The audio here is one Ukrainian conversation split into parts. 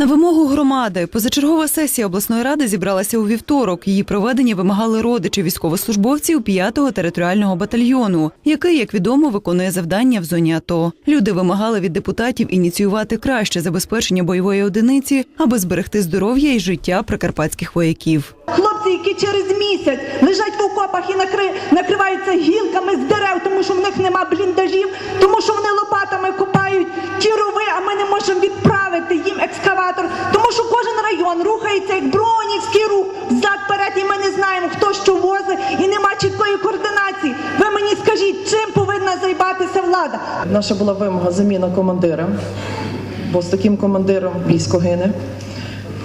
На вимогу громади позачергова сесія обласної ради зібралася у вівторок. Її проведення вимагали родичі військовослужбовців 5-го територіального батальйону, який, як відомо, виконує завдання в зоні АТО. Люди вимагали від депутатів ініціювати краще забезпечення бойової одиниці, аби зберегти здоров'я і життя прикарпатських вояків. Хлопці, які через місяць лежать в окопах і накри... накриваються гілками з дерев, тому що в них нема бліндажів, тому що вони лопатами копають ті рови, а ми не можемо відправити їм екскаватор, тому що кожен район рухається як бронівський рух взад перед, і ми не знаємо, хто що возить, і нема чіткої координації. Ви мені скажіть, чим повинна займатися влада? Наша була вимога заміна командира, бо з таким командиром військо гине.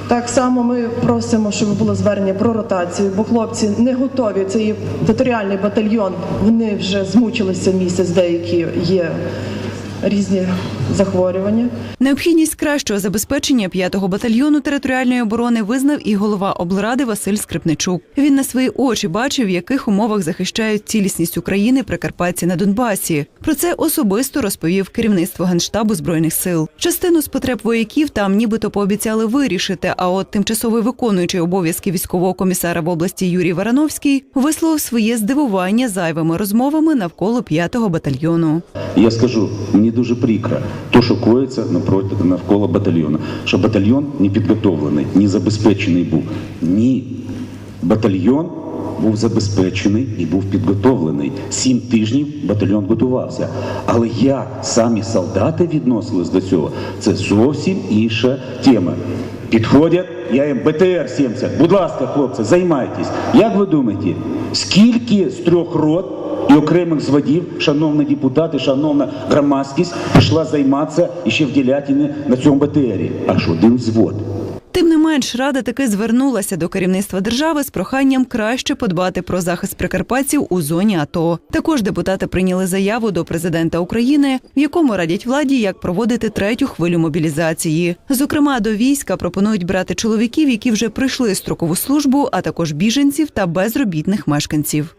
Так само ми просимо, щоб було звернення про ротацію, бо хлопці не готові. Це є територіальний батальйон. Вони вже змучилися місяць, деякі є різні захворювання. Необхідність кращого забезпечення 5-го батальйону територіальної оборони визнав і голова облради Василь Скрипничук. Він на свої очі бачив, в яких умовах захищають цілісність України прикарпатці на Донбасі. Про це особисто розповів керівництво генштабу збройних сил. Частину з потреб вояків там нібито пообіцяли вирішити. А от тимчасовий виконуючий обов'язки військового комісара в області Юрій Варановський висловив своє здивування зайвими розмовами навколо 5-го батальйону. Я скажу, мені дуже прикро, то, що коїться напроти навколо батальйону. Що батальйон не підготовлений, не забезпечений був. Ні. Батальйон був забезпечений і був підготовлений. Сім тижнів батальйон готувався. Але як самі солдати відносились до цього, це зовсім інша тема. Підходять, я їм БТР-70. Будь ласка, хлопці, займайтесь. Як ви думаєте, скільки з трьох рот і окремих зводів, шановні депутати, шановна громадськість, пішла займатися іще в Делятіні на цьому БТРі? Аж один взвод. Тим не менш, рада таки звернулася до керівництва держави з проханням краще подбати про захист прикарпатців у зоні АТО. Також депутати прийняли заяву до президента України, в якому радять владі, як проводити третю хвилю мобілізації. Зокрема, до війська пропонують брати чоловіків, які вже пройшли строкову службу, а також біженців та безробітних мешканців.